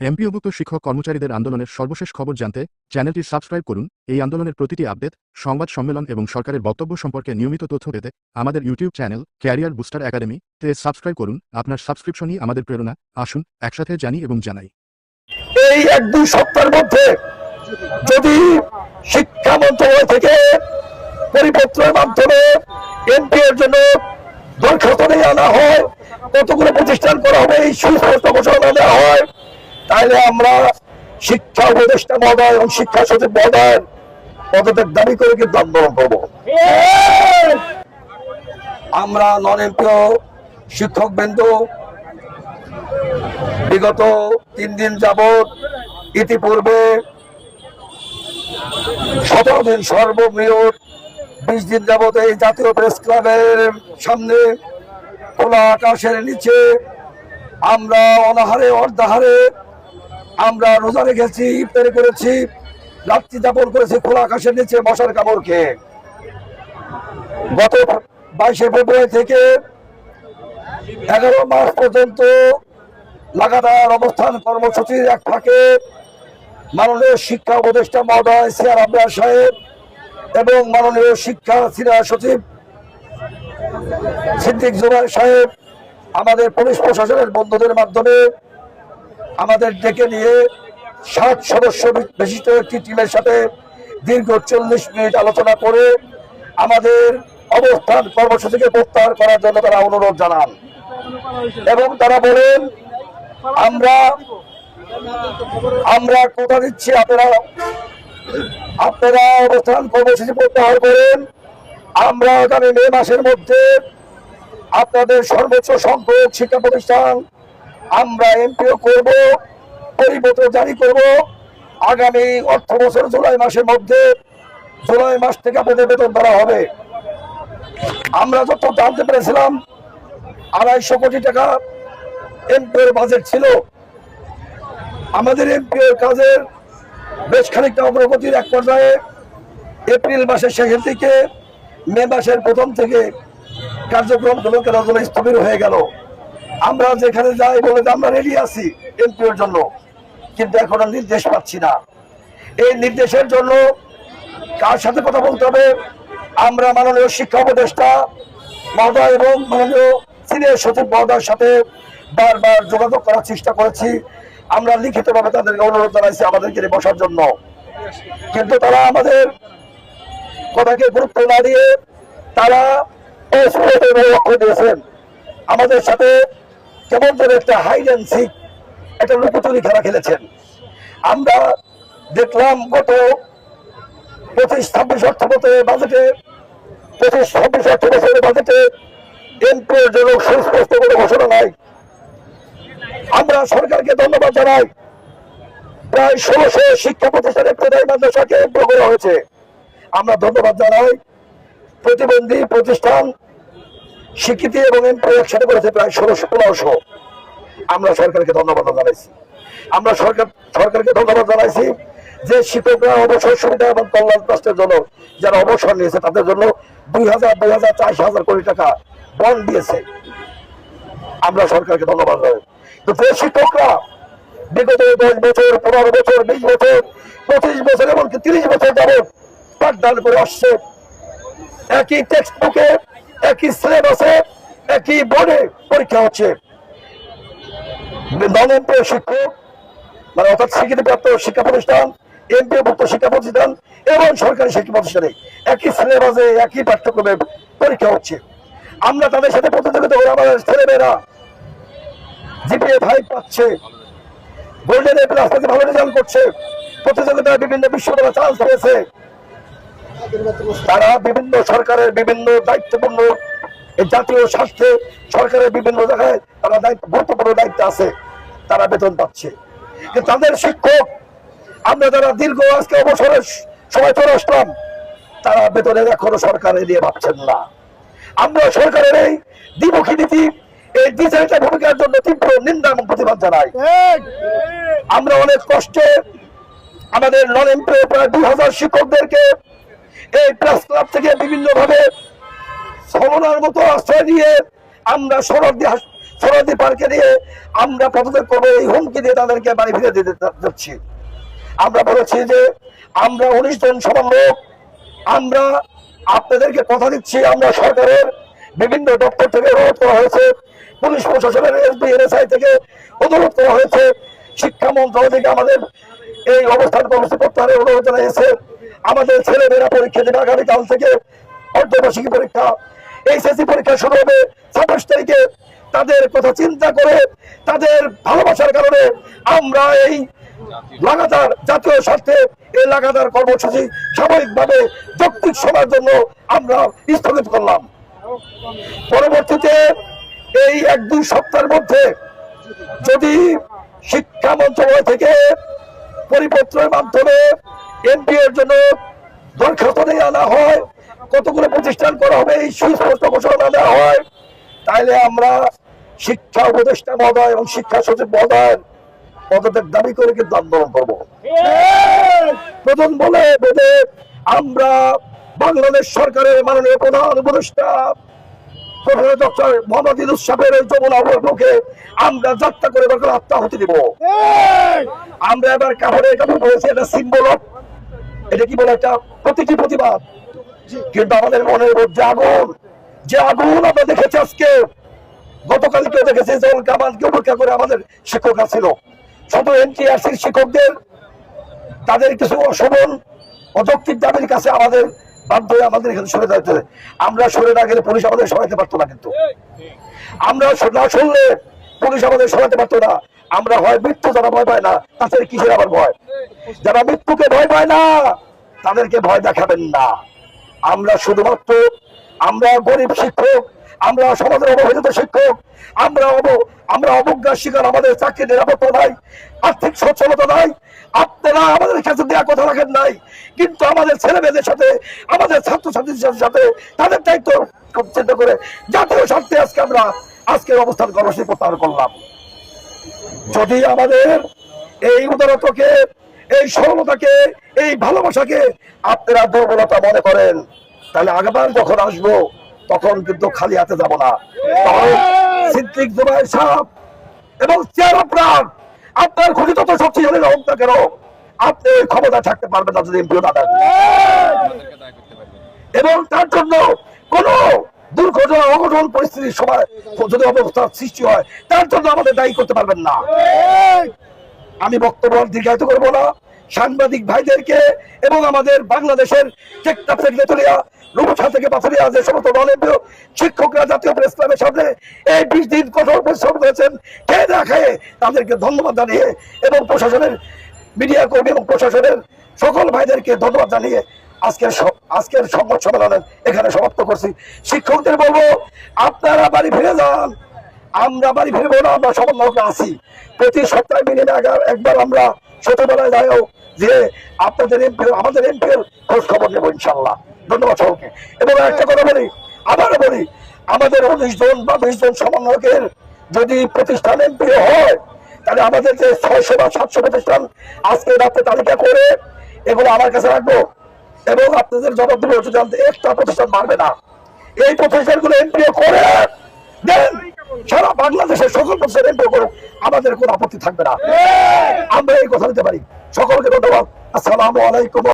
এমপিওভুক্ত শিক্ষক কর্মচারীদের আন্দোলনের সর্বশেষ খবর জানতে চ্যানেলটি সাবস্ক্রাইব করুন। এই আন্দোলনের প্রতিটি আপডেট, সংবাদ সম্মেলন এবং সরকারের বক্তব্য সম্পর্কে নিয়মিত তথ্য পেতে আমাদের YouTube channel career booster academy তে সাবস্ক্রাইব করুন। আপনার সাবস্ক্রিপশনই আমাদের প্রেরণা। আসুন, একসাথে জানি এবং জানাই। এই এক দুই সপ্তাহের মধ্যে যদি শিক্ষা মন্ত্রণালয় থেকে পরিপত্রের মাধ্যমে এমপি এর জন্য দরখাস্ত নিয়ে আনা হয়, কতগুলো প্রতিষ্ঠান করা হবে, এই সুস্পষ্ট ঘোষণা দেওয়া হয় তাহলে আমরা শিক্ষা উপদেষ্টা মহোদয় এবং শিক্ষা সচিব মহোদয় পদত্যাগ দাবি করে কিন্তু আন্দোলন করব। আমরা নন এমপিও শিক্ষক বিন্দু বিগত তিন দিন যাবৎ ইতিপূর্বে সতেরো দিন সর্ববৃহৎ, বিশ দিন যাবৎ এই জাতীয় প্রেস ক্লাবের সামনে খোলা আকাশের নিচে আমরা অনাহারে অর্ধাহারে আমরা রোজা রেখেছি ইফতারি করেছি রাত্রি যাপন করেছি খোলা আকাশের নিচে মশার কামড় খেয়ে গত বাইশে ফেব্রুয়ারি থেকে এগারো মাস পর্যন্ত লাগাতার অবস্থান কর্মসূচির এক ফাঁকে মাননীয় শিক্ষা উপদেষ্টা মহোদয় সিয়ার আব্বাস সাহেব এবং মাননীয় শিক্ষা সিনিয়র সচিব সিদ্দিক জুবাই সাহেব, আমাদের পুলিশ প্রশাসনের বন্ধুদের মাধ্যমে আমাদের ডেকে নিয়ে ষাট সদস্য বিশিষ্ট একটি টিমের সাথে দীর্ঘ চল্লিশ মিনিট আলোচনা করে আমাদের অবস্থান কর্মসূচিকে প্রত্যাহার করার জন্য তারা অনুরোধ জানান। এবং তারা বলেন, আমরা আমরা কথা দিচ্ছি, আপনারা আপনারা অবস্থান কর্মসূচি প্রত্যাহার করেন। আমরা আগামী মে মাসের মধ্যে আপনাদের সর্বোচ্চ সংখ্যক শিক্ষা প্রতিষ্ঠান আমরা এমপিও করব পরিপত্র জারি করব। আগামী অর্থ বছর জুলাই মাসের মধ্যে, জুলাই মাস থেকে আপনাদের বেতন দেওয়া হবে। আমরা যত জানতে পেরেছিলাম, আড়াইশো কোটি টাকা এমপিওর বাজেট ছিল। আমাদের এমপিওর কাজের বেশ খানিকটা অগ্রগতির এক পর্যায়ে এপ্রিল মাসের শেষের দিকে মে মাসের প্রথম থেকে কার্যক্রম গুলোকে রজনে স্থবির হয়ে গেল। আমরা যেখানে যাই বলে আমরা রেডি আছি এমপিওর জন্য, কিন্তু এখন নির্দেশ পাচ্ছি না। এই নির্দেশের জন্য কার সাথে কথা বলতে হবে? আমরা মাননীয় শিক্ষা উপদেষ্টা মহোদয় এবং মাননীয় সিনিয়র সচিব মহোদয়ের সাথে বারবার যোগাযোগ করার চেষ্টা করেছি। আমরা লিখিতভাবে তাদেরকে অনুরোধ জানাইছি আমাদেরকে বসার জন্য। কিন্তু তারা আমাদের কথাকে গুরুত্ব না দিয়ে তারা লক্ষ্য দিয়েছেন। আমাদের সাথে কেমন করে একটা হাইড অ্যান্ড সিক একটা লুকোচুরি খেলা খেলেছেন। আমরা দেখলাম গত পঁচিশ ছাব্বিশ অর্থ বছরের বাজেটে, পঁচিশ ছাব্বিশ অর্থ বছরের বাজেটে এমপির জন্য সুস্পষ্ট কোনো ঘোষণা নাই। আমরা সরকারকে ধন্যবাদ জানাই। প্রায় ষোলোশো শিক্ষা প্রতিষ্ঠানে প্রধান মাদ্রাসাকে এমপ্লো করা হয়েছে। আমরা ধন্যবাদ জানাই। প্রতিবন্ধী প্রতিষ্ঠান স্বীকৃতি এবং এমপ্লো একসাথে করেছে প্রায় ষোলোশো পনেরোশো আমরা সরকারকে ধন্যবাদ জানাইছি। আমরা সরকার সরকারকে ধন্যবাদ জানাইছি যে শিক্ষকরা অবসর সুবিধা এবং কল্যাণ ট্রাস্টের জন্য যারা অবসর নিয়েছে, তাদের জন্য দুই হাজার দুই হাজার চার হাজার কোটি টাকা বন্ড দিয়েছে। আমরা সরকারকে ধন্যবাদ জানাই। তো যে শিক্ষকরা বিগত দশ বছর, পনেরো বছর, বিশ বছর, পঁচিশ বছর এমনকি তিরিশ বছর যাবৎ পাঠদান করে আসছে, একই টেক্সট বুকে একই সিলেবাসে একই বোর্ডে পরীক্ষা হচ্ছে। নন শিক্ষক মানে অর্থাৎ স্বীকৃতিপ্রাপ্ত শিক্ষা প্রতিষ্ঠান শিক্ষা প্রতিষ্ঠান এবং সরকারি শিক্ষা প্রতিষ্ঠানে একই সিলেবাসে একই পাঠ্যক্রমে পরীক্ষা হচ্ছে। আমরা তাদের সাথে প্রতিযোগিতা করে, আমাদের ছেলেমেয়েরা। জিপিএ ফাইভ পাচ্ছে। গোল্ডেন এ প্লাস থেকে ভালো রেজাল্ট করছে। প্রতিযোগিতায় বিভিন্ন বিশ্ববিদ্যালয়ে চান্স পেয়েছে। তারা বিভিন্ন সরকারের বিভিন্ন দায়িত্বপূর্ণ জাতীয় স্বাস্থ্যে সরকারের বিভিন্ন জায়গায় তারা দায়িত্ব গুরুত্বপূর্ণ দায়িত্ব আছে। তারা বেতন পাচ্ছে। তাদের শিক্ষক, আমরা যারা দীর্ঘ আজকে অবসরের সময় চলে আসলাম, তারা বেতনের এখনও সরকার এড়িয়ে পাচ্ছেন না। আমরা সরকারের এই দ্বিমুখী নীতি, এই ডিজাইনটা ভূমিকার জন্য তীব্র নিন্দা এবং প্রতিবাদ জানাই। আমরা অনেক কষ্টে আমাদের নন এমপ্লয় প্রায় দুই হাজার শিক্ষকদেরকে এই প্রেস ক্লাব থেকে বিভিন্ন ভাবে ছলনার মতো আশ্রয় দিয়ে আমরা দিয়ে সরদি পার্কে নিয়ে আমরা পদত্যাগ করব, এই হুমকি দিয়ে তাদেরকে বাড়ি ফিরে দিতে যাচ্ছি। আমরা বলেছি যে আমরা উনিশ জন সমন্বয়ক আমরা আপনাদেরকে কথা দিচ্ছি, আমরা সরকারের বিভিন্ন দপ্তর থেকে অনুরোধ করা হয়েছে, পুলিশ প্রশাসনের এসবি, এনএসআই থেকে অনুরোধ করা হয়েছে, শিক্ষা মন্ত্রণালয় থেকে আমাদের এই অবস্থান কর্মসূচি প্রত্যাহারের অনুরোধ জানিয়েছে আমাদের ছেলেমেয়েরা পরীক্ষা দেবে আগামীকাল থেকে। অর্ধবার্ষিকী পরীক্ষা, এইচএসসি পরীক্ষা শুরু হবে ছাব্বিশ তারিখে। তাদের কথা চিন্তা করে, তাদের ভালোবাসার কারণে আমরা এই লাগাতার জাতীয় স্বার্থে এই লাগাতার কর্মসূচি স্বাভাবিকভাবে যৌক্তিক সময়ের জন্য আমরা স্থগিত করলাম। পরবর্তীতে এই এক দুই সপ্তাহের মধ্যে যদি শিক্ষা মন্ত্রণালয় থেকে পরিপত্রের মাধ্যমে জন্য দরখাস্ত নিয়ে আনা হয়। কতগুলো প্রতিষ্ঠান করা হবে, এই সুস্পষ্ট ঘোষণা দেওয়া হয়। তাইলে আমরা শিক্ষা উপদেষ্টা মহোদয় এবং শিক্ষা সচিব মহোদয় পদত্যাগ দাবি করে কিন্তু আন্দোলন করব। প্রথম বলে আমরা বাংলাদেশ সরকারের মাননীয় প্রধান উপদেষ্টা আমরা যাত্রা করে আত্মাহুতি দিব। আমরা এবার কাপড়ের কাপড় বলেছি, এটা সিম্বল অফ এটা কি বলে একটা প্রতীকী প্রতিবাদ? কিন্তু আমাদের মনের মধ্যে আগুন যে আগুন আমরা দেখেছি আজকে গতকালকেও দেখেছি জল কামালকে উপেক্ষা করে আমাদের শিক্ষকরা ছিল। শুধু এনটিআরসির শিক্ষকদের তাদের কিছু অশোভন অযৌক্তিক দাবির কাছে আমাদের বাধ্য হয়ে আমাদের এখানে সরে যেতে হবে। আমরা সরে না গেলে পুলিশ আমাদের সরাতে পারতো না কিন্তু। আমরা না শুনলে পুলিশ আমাদের সরাতে পারতো না। আমরা হয় মৃত্যু যারা ভয় পায় না, তাদের কিসের আবার ভয়? যারা মৃত্যুকে ভয় পায় না, তাদেরকে ভয় দেখাবেন না। আমরা শুধুমাত্র, আমরা গরিব শিক্ষক, আমরা সমাজের অবহেলিত শিক্ষক, আমরা আমরা অবজ্ঞার শিকার, আমাদের চাকরি নিরাপত্তা নাই, আর্থিক সচ্ছলতা নাই, আপনারা আমাদের কাছে দেওয়া কথা রাখেন নাই, কিন্তু আমাদের ছেলে মেয়েদের সাথে, আমাদের ছাত্রছাত্রীদের সাথে তাদের দায়িত্ব চিন্তা করে জাতীয় স্বার্থে আজকে আমরা, আজকের অবস্থান কর্মসূচি প্রত্যাহার করলাম। যদি আমাদের এই উদারতাকে এই সরলতাকে এই ভালোবাসাকে আপনারা দুর্বলতা মনে করেন তাহলে আগেবার যখন আসব তখন কিন্তু খালি হাতে যাব না। সিদ্দিক জুবাই সাহেব এবং চেয়ার আপনার আপনার খুঁজি তত শক্তিশালী হোক না কেন আপনি ক্ষমতা থাকতে পারবেন না যদি এমপিও না এবং তার জন্য কোন দুর্ঘটনা, অঘটন পরিস্থিতির সময় যদি অবস্থার সৃষ্টি হয়, তার জন্য আমাদের দায়ী করতে পারবেন না। আমি বক্তব্য দীর্ঘায়িত করব না। সাংবাদিক ভাইদেরকে এবং আমাদের বাংলাদেশের প্রশাসনের সকল ভাইদেরকে ধন্যবাদ জানিয়ে আজকের আজকের সংবাদ সম্মেলনে এখানে সমাপ্ত করছি। শিক্ষকদের বলব, আপনারা বাড়ি ফিরে যান। আমরা বাড়ি ফিরবো না, আমরা সমন্বয়কে আছি। প্রতি সপ্তাহে মিনিমে একবার আমরা ছোটবেলায় যাইও যে আপনাদের এমপি, আমাদের এমপি খোঁজ খবর নেব ইনশাল্লাহ ধন্যবাদ সকলকে। এবং একটা কথা বলি আবারও বলি, আমাদের উনিশ জন বা বিশ জন সমন্বয়কের যদি প্রতিষ্ঠান এমপি হয়, তাহলে আমাদের যে ছয়শো বা সাতশো প্রতিষ্ঠান আজকে রাত্রে তালিকা করে এগুলো আমার কাছে রাখব। এবং আপনাদের জনপ্রিয় জানতে একটা প্রতিষ্ঠান মারবে না। এই প্রতিষ্ঠানগুলো এমপিও করে, দেন সারা বাংলাদেশের সকল প্রতিষ্ঠান এমপিও করুক আমাদের কোনো আপত্তি থাকবে না। আমরা এই কথা দিতে পারি। সকলকে ধন্যবাদ। আসসালাম আলাইকুম।